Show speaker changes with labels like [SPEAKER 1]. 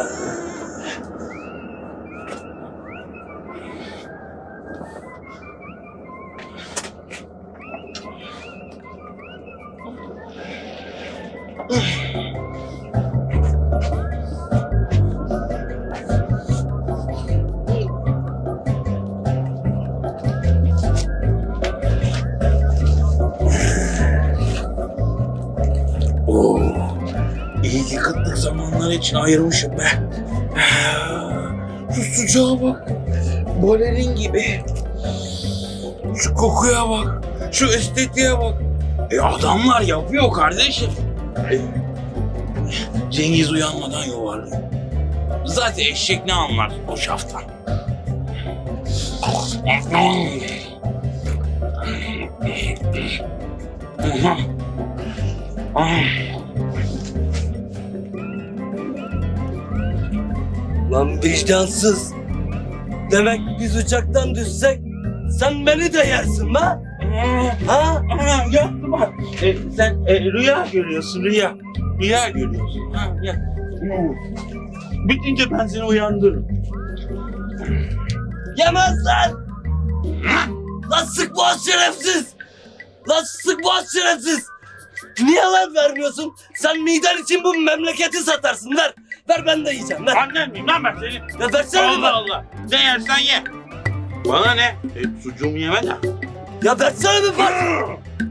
[SPEAKER 1] Ugh. İyi ki kıtlık zamanları için ayırmışım be. Şu sıcağa bak. Balerin gibi. Şu kokuya bak. Şu estetiğe bak. E adamlar yapıyor kardeşim. E, Cengiz uyanmadan yuvarlıyor. Zaten eşek ne anlar o şaftan.
[SPEAKER 2] Lan vicdansız. Demek biz uçaktan düşsek sen beni de yersin be. Ha?
[SPEAKER 1] Ana yapma. E, sen e, rüya görüyorsun rüya. Rüya görüyorsun. Ha, ya. Hmm. Bitince ben seni uyandırırım.
[SPEAKER 2] Yemez lan. Lan sık boğaz şerefsiz. Lan sık boğaz şerefsiz. Niye lan vermiyorsun? Sen miden için bu memleketi satarsın. Ver. Ver ben de yiyeceğim. Ver.
[SPEAKER 1] Annen miyim lan ben seni?
[SPEAKER 2] Ya versene bir
[SPEAKER 1] Allah
[SPEAKER 2] bak.
[SPEAKER 1] Allah. Ne yersen ye. Bana ne? E, sucuğumu yeme de.
[SPEAKER 2] Ya versene bir bak.